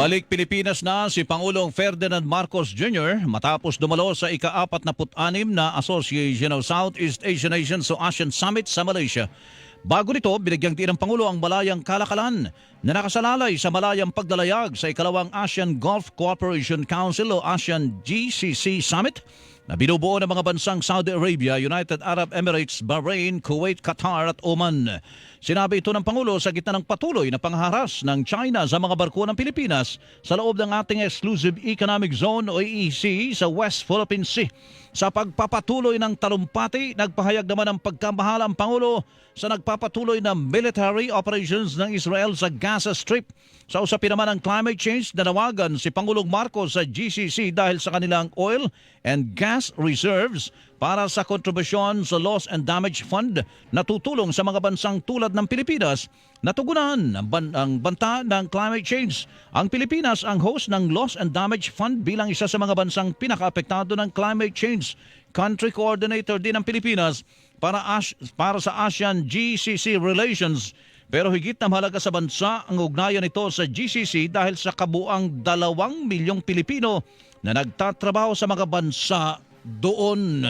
Balik Pilipinas na si Pangulong Ferdinand Marcos Jr. matapos dumalo sa ika-46 na Association of Southeast Asian Nations o ASEAN Summit sa Malaysia. Bago nito, binigyang din ng Pangulo ang Malayang Kalakalan na nakasalalay sa Malayang Pagdalayag sa ikalawang ASEAN Gulf Cooperation Council o ASEAN GCC Summit na binubuo ng mga bansang Saudi Arabia, United Arab Emirates, Bahrain, Kuwait, Qatar at Oman. Sinabi ito ng Pangulo sa gitna ng patuloy na pangharas ng China sa mga barko ng Pilipinas sa loob ng ating Exclusive Economic Zone o EEZ sa West Philippine Sea. Sa pagpapatuloy ng talumpati, nagpahayag naman ng pagkamahala ang Pangulo sa nagpapatuloy na military operations ng Israel sa Gaza Strip. Sa usapin naman ng climate change, nanawagan si Pangulong Marcos sa GCC dahil sa kanilang oil and gas reserves para sa kontribusyon sa Loss and Damage Fund na tutulong sa mga bansang tulad ng Pilipinas na tugunan ang, ban- ang banta ng climate change. Ang Pilipinas ang host ng Loss and Damage Fund bilang isa sa mga bansang pinakaapektado ng climate change. Country coordinator din ng Pilipinas para, As- para sa ASEAN GCC Relations pero higit na mahalaga sa bansa ang ugnayan nito sa GCC dahil sa kabuang dalawang milyong Pilipino na nagtatrabaho sa mga bansa doon.